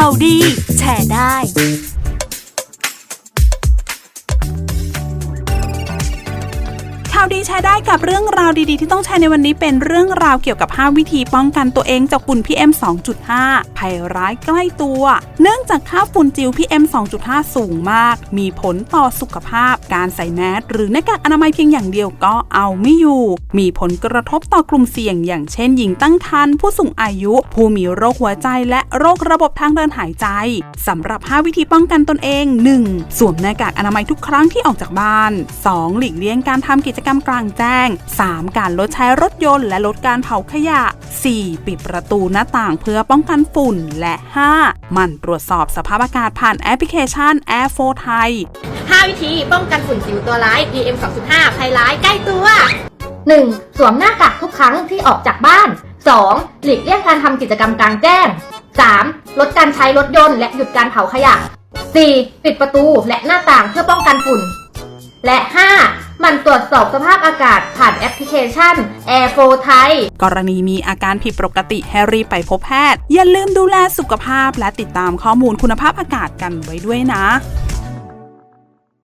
ข่าวดี แชร์ได้าวดีแชร์ได้กับเรื่องราวดีๆ ที่ต้องแชร์ในวันนี้เป็นเรื่องราวเกี่ยวกับ 5 วิธีป้องกันตัวเองจากฝุ่น PM 2.5 ภัยร้ายใกล้ตัว เนื่องจากค่าฝุ่นจิ๋ว PM 2.5 สูงมาก มีผลต่อสุขภาพ การใส่แมสหรือหน้ากากอนามัยเพียงอย่างเดียวก็เอาไม่อยู่ มีผลกระทบต่อกลุ่มเสี่ยง อย่างเช่นหญิงตั้งครรภ์ผู้สูงอายุ ผู้มีโรคหัวใจและโรคระบบทางเดินหายใจสำหรับ 5 วิธีป้องกันตนเอง 1. สวมหน้ากากอนามัยทุกครั้งที่ออกจากบ้าน 2. หลีกเลี่ยงการทำกิจกรรมกลางแจ้ง 3. การลดใช้รถยนต์และลดการเผาขยะ 4. ปิดประตูหน้าต่างเพื่อป้องกันฝุ่น และ 5. หมันตรวจสอบสภาพอากาศผ่านแอปพลิเคชัน Air 4 ไทย 5 วิธีป้องกันฝุ่นสิวตัวร้าย PM 2.5ภัยร้ายใกล้ตัว 1. สวมหน้ากากทุกครั้งที่ออกจากบ้าน 2. หลีกเลี่ยงการทำกิจกรรมกลางแจ้ง 3. ลดการใช้รถยนต์และหยุดการเผาขยะ 4. ปิดประตูและหน้าต่างเพื่อป้องกันฝุ่น และ 5. มันตรวจสอบสภาพอากาศผ่านแอปพลิเคชัน Air 4ไทยกรณีมีอาการผิดปกติให้รีบไปพบแพทย์ อย่าลืมดูแลสุขภาพและติดตามข้อมูลคุณภาพอากาศกันไว้ด้วยนะ